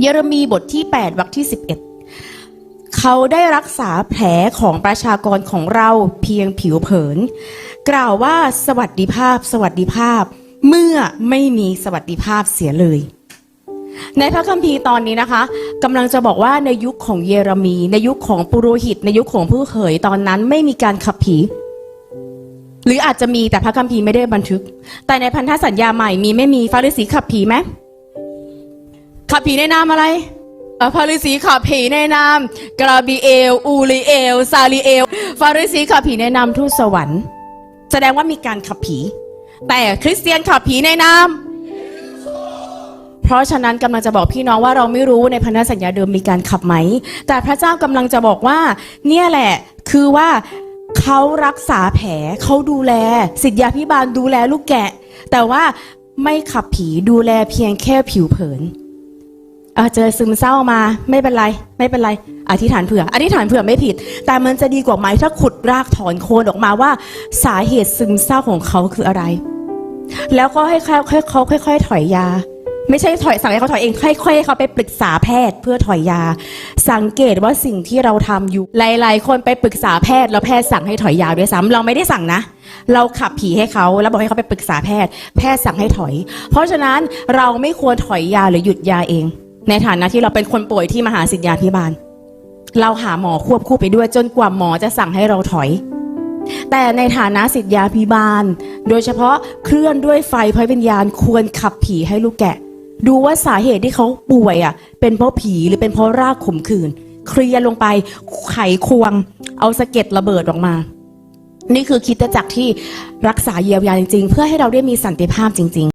เยเรมีบทที่ 8วรรคที่ 11 เขาได้รักษาแผลของประชากรของเราเพียงผิวเผิน กล่าวว่าสวัสดิภาพ สวัสดิภาพ เมื่อไม่มีสวัสดิภาพเสียเลย ในพระคัมภีร์ตอนนี้นะคะกำลังจะบอกว่าในยุคของเยเรมี ในยุคของปุโรหิต ในยุคของผู้เขยตอนนั้นไม่มีการขับผีหรืออาจจะมีแต่พระคัมภีร์ไม่ได้บันทึก แต่ในพันธสัญญาใหม่มีไม่มีฟาริสีขับผีไหม ขับผีในนามอะไรฟาริสีขับผีในนามกราบีเอล อูริเอล ซาลิเอลฟาริสีขับผีในนามทูตสวรรค์ แสดงว่ามีการขับผี แต่คริสเตียนขับผีในนามเพราะฉะนั้นกำลังจะบอกพี่น้องว่าเราไม่รู้ในพันธสัญญาเดิมมีการขับไหม แต่พระเจ้ากำลังจะบอกว่า เนี่ยแหละ คือว่าเขารักษาแผลเขาดูแล สิทธยาพิบาลดูแลลูกแกะ แต่ว่าไม่ขับผีดูแลเพียงแค่ผิวเผิน เจอซึมเศร้ามาไม่เป็นไร ไม่เป็นไร อธิษฐานเผื่อ อธิษฐานเผื่อไม่ผิด แต่มันจะดีกว่าไหมถ้าขุดรากถอนโคนออกมาว่า สาเหตุซึมเศร้าของเขาคืออะไร แล้วก็ให้เขาเขาค่อย ๆ ถอยยา ไม่ใช่ถอยสั่งให้เขาถอยเองค่อยๆให้เขาไปปรึกษาแพทย์เพื่อถอยยา สังเกตว่าสิ่งที่เราทำอยู่หลาย ๆ คนไปปรึกษาแพทย์แล้วแพทย์สั่งให้ถอยยาด้วยซ้ำเราไม่ได้สั่งนะเราขับผีให้เขาแล้วบอกให้เขาไปปรึกษาแพทย์ แพทย์สั่งให้ถอย เพราะฉะนั้นเราไม่ควรถอยยาหรือหยุดยาเอง ในฐานะที่เราเป็นคนป่วยที่มหาสิทธยาพิบาล เราหาหมอควบคู่ไปด้วยจนกว่าหมอจะสั่งให้เราถอย แต่ในฐานะสิทธยาพิบาล โดยเฉพาะเคลื่อนด้วยไฟพระวิญญาณควรขับผีให้ลูกแกะ ดูว่าสาเหตุที่เขาป่วยอะ เป็นเพราะผีหรือเป็นเพราะรากขมขื่นเคลียร์ลงไปไขควง เอาสะเก็ดระเบิดออกมา นี่คือคิดจักรที่รักษาเยียวยาจริงๆ เพื่อให้เราได้มีสันติภาพจริง ๆ